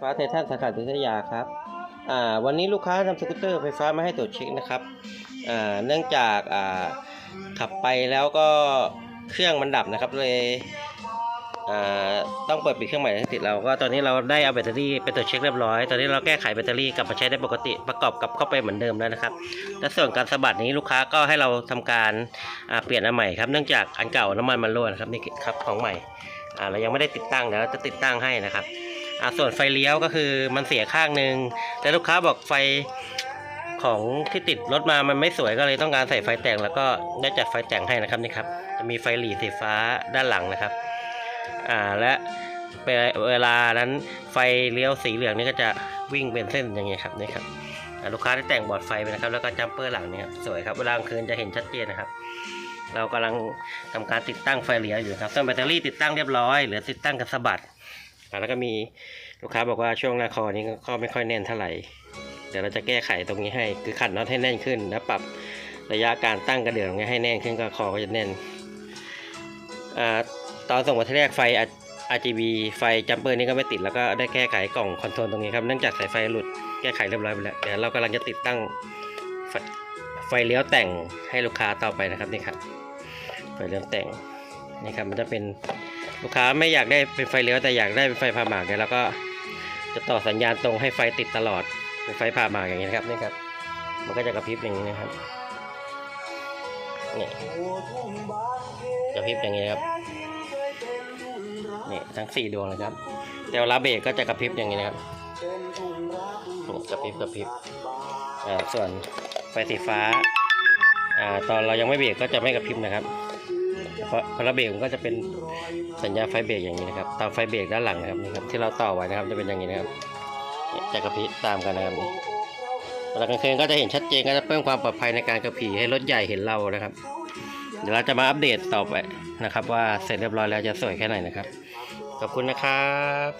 ฟ้าไททันสาขาตุทยาครับอ่าวันนี้ลูกค้านำสกูตเตอร์ไฟฟ้ามาให้ตรวจเช็คนะครับอ่าเนื่องจากอ่าขับไปแล้วก็เครื่องมันดับนะครับเลยอ่าต้องเปิดปิดเครื่องใหม่ทั้งติดเราก็ตอนนี้เราได้เอาแบตเตอรี่ไปตรวจเช็คเรียบร้อย ตอนนี้เราแก้ไขแบตเตอรี่กลับมาใช้ได้ปกติประกอบกับเข้าไปเหมือนเดิมแล้วนะครับ และส่วนการสะบัดนี้ลูกค้าก็ให้เราทำการอ่าเปลี่ยนอันใหม่ครับเนื่องจากอันเก่าน้ำมันมันรั่วนะครับนี่ครับของใหม่อ่าเรายังไม่ได้ติดตั้งเดี๋ยวเราจะติดตั้งให้นะครับ อ่าส่วนไฟเลี้ยวก็คือมันเสียข้างหนึ่งแต่ลูกค้าบอกไฟของที่ติดรถมามันไม่สวยก็เลยต้องการใส่ไฟแต่ง แล้วก็ได้จัดไฟแต่งให้นะครับนี่ครับจะมีไฟหลีสีฟ้าด้านหลังนะครับอ่าและเวลานั้นไฟเลี้ยวสีเหลืองนี่ก็จะวิ่งเป็นเส้นอย่างเงี้ยครับนี่ครับลูกค้าได้แต่งบอร์ดไฟไปนะครับ แล้วก็จัมเปอร์หลังเนี่ยครับสวยครับเวลากลางคืนจะเห็นชัดเจนนะครับ เรากำลังทำการติดตั้งไฟเลี้ยวอยู่ครับส่วนแบตเตอรี่ติดตั้งเรียบร้อยเหลือติดตั้งกับสะบัด แล้วก็มีลูกค้าบอกว่าช่วงหน้าคอนี้ก็ไม่ค่อยแน่นเท่าไหร่ เดี๋ยวเราจะแก้ไขตรงนี้ให้ คือขัดน็อตให้แน่นขึ้น แล้วปรับระยะการตั้งกระเดื่องนี้ให้แน่นขึ้นก็คอก็จะแน่นอ่าตอนส่งมาที่แรกไฟ RGB ไฟจัมเปอร์นี่ก็ไม่ติดแล้วก็ได้แก้ไขกล่องคอนโทรลตรงนี้ครับเนื่องจากสายไฟหลุดแก้ไขเรียบร้อยไปแล้วเดี๋ยวเรากำลังจะติดตั้งไฟไฟเลี้ยวแต่งให้ลูกค้าต่อไปนะครับนี่ครับไฟเลี้ยวแต่งนี่ครับมันจะเป็น ลูกค้าไม่อยากได้เป็นไฟเลี้ยวแต่อยากได้เป็นไฟพาหมากเนี่ยเราก็จะต่อสัญญาณตรงให้ไฟติดตลอดเป็นไฟพาหมากอย่างนี้นะครับนี่ครับ มันก็จะกระพริบอย่างนี้นะครับนี่กระพริบอย่างนี้ครับนี่ทั้งสี่ดวงเลยครับแต่เวลาเบรกก็จะกระพริบอย่างนี้นะครับกระพริบกระพริบอ่าส่วนไฟสีฟ้าอ่าตอนเรายังไม่เบรกก็จะไม่กระพริบนะครับ พระเบรกมันก็จะเป็นสัญญาไฟเบรกอย่างนี้นะครับตามไฟเบรกด้านหลังนะครับนี่ครับที่เราต่อไว้นะครับจะเป็นอย่างนี้นะครับจะกระพริบตามกันนะครับเวลากลางคืนก็จะเห็นชัดเจนก็จะเพิ่มความปลอดภัยในการขับขี่ให้รถใหญ่เห็นเรานะครับ เดี๋ยวเราจะมาอัปเดตต่อไปนะครับ ว่าเสร็จเรียบร้อยแล้วจะสวยแค่ไหนนะครับขอบคุณนะครับ